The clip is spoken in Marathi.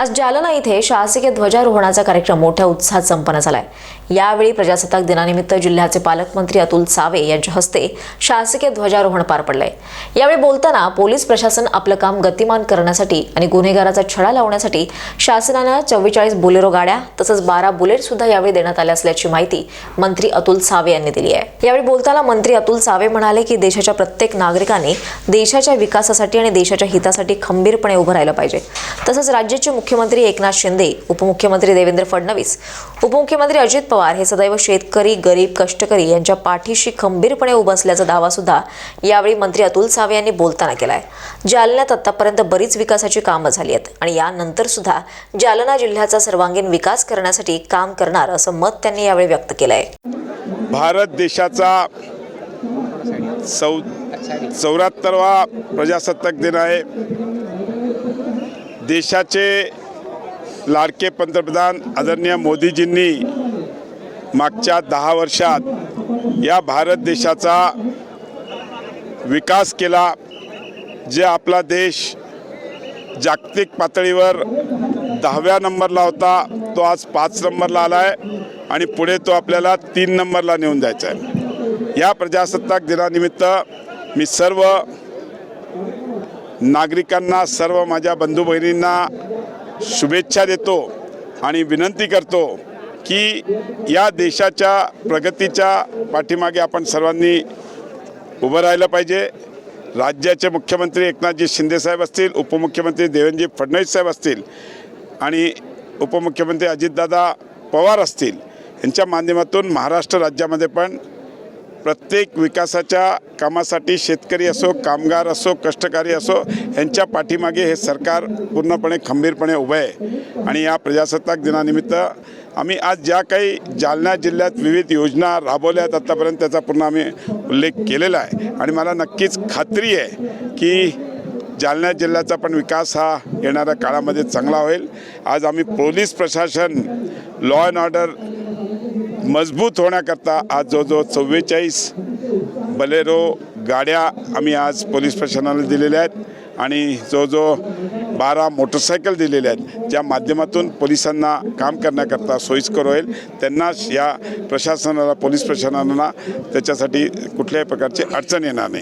आज जालना इथे शासकीय ध्वजारोहणाचा कार्यक्रम मोठ्या उत्साहात संपन्न झालाय. यावेळी प्रजासत्ताक दिनानिमित्त जिल्ह्याचे पालकमंत्री अतुल सावे यांच्या हस्ते शासकीय ध्वजारोहण पार पडलंय. यावेळी बोलताना पोलीस प्रशासन आपलं काम गतिमान करण्यासाठी आणि गुन्हेगाराचा छडा लावण्यासाठी शासनानं चव्वेचाळीस बोलेरो गाड्या तसंच बारा बुलेट सुद्धा यावेळी देण्यात आल्या असल्याची माहिती मंत्री अतुल सावे यांनी दिली आहे. यावेळी बोलताना मंत्री अतुल सावे म्हणाले की देशाच्या प्रत्येक नागरिकांनी देशाच्या विकासासाठी आणि देशाच्या हितासाठी खंबीरपणे उभं राहिलं पाहिजे. तसंच राज्याचे मुख्य मुख्यमंत्री एकनाथ शिंदे उपमुख्यमंत्री देवेंद्र फडणवीस उपमुख्यमंत्री अजित पवार हे सदैव शेतकरी गरीब कष्टकरी यांच्या पाठीशी खंबीरपणे उभं असल्याचा दावा सुद्धा यावेळी मंत्री अतुल सावे यांनी बोलताना केलाय. जालन्यात आतापर्यंत बरीच विकासाची कामं झाली आहेत आणि यानंतर सुद्धा जालना जिल्ह्याचा सर्वांगीण विकास करण्यासाठी काम करणार असं मत त्यांनी यावेळी व्यक्त केलंय. भारत देशाचा चौ चौऱ्याहत्तरवा प्रजासत्ताक दिन आहे. देशाचे लाडके पंतप्रधान आदरणीय मोदीजींनी मागच्या दहा वर्षात या भारत देशाचा विकास केला जे आपला देश जागतिक पातळीवर दहाव्या नंबरला होता तो आज पाच नंबरला आला आहे आणि पुढे तो आपल्याला तीन नंबरला नेऊन जायचा आहे. या प्रजासत्ताक दिनानिमित्त मी सर्व नागरिकांना सर्व माझ्या बंधू बहिणींना शुभेच्छा देतो आणि विनंती करतो की या देशाच्या प्रगतीच्या पाठीमागे आपण सर्वांनी उभं राहिलं पाहिजे. राज्याचे मुख्यमंत्री एकनाथजी शिंदेसाहेब असतील उपमुख्यमंत्री देवेंद्रजी फडणवीस साहेब असतील आणि उपमुख्यमंत्री अजितदादा पवार असतील यांच्या माध्यमातून महाराष्ट्र राज्यामध्ये पण प्रत्येक विकासाच्या कामासाठी शेतकरी असो कामगार असो कष्टकारी असो यांच्या पाठीमागे हे सरकार पूर्णपणे खंबीरपणे उभं आहे. आणि या प्रजासत्ताक दिनानिमित्त आम्ही आज ज्या काही जालना जिल्ह्यात विविध योजना राबवल्या आहेत आत्तापर्यंत त्याचा पूर्ण आम्ही उल्लेख केलेला आहे. आणि मला नक्कीच खात्री आहे की जालना जिल्ह्याचा पण विकास हा येणाऱ्या काळामध्ये चांगला होईल. आज आम्ही पोलीस प्रशासन लॉ अँड ऑर्डर मजबूत होण्याकरता आज जवळजवळ चव्वेचाळीस बलेरो गाड्या आम्ही आज पोलीस प्रशासनाला दिलेल्या आहेत आणि जवळजवळ बारा मोटरसायकल दिलेल्या आहेत ज्या माध्यमातून पोलिसांना काम करण्याकरता सोयीस्कर होईल. त्यांना या प्रशासनाला पोलीस प्रशासनाला त्याच्यासाठी कुठल्याही प्रकारची अडचण येणार नाही.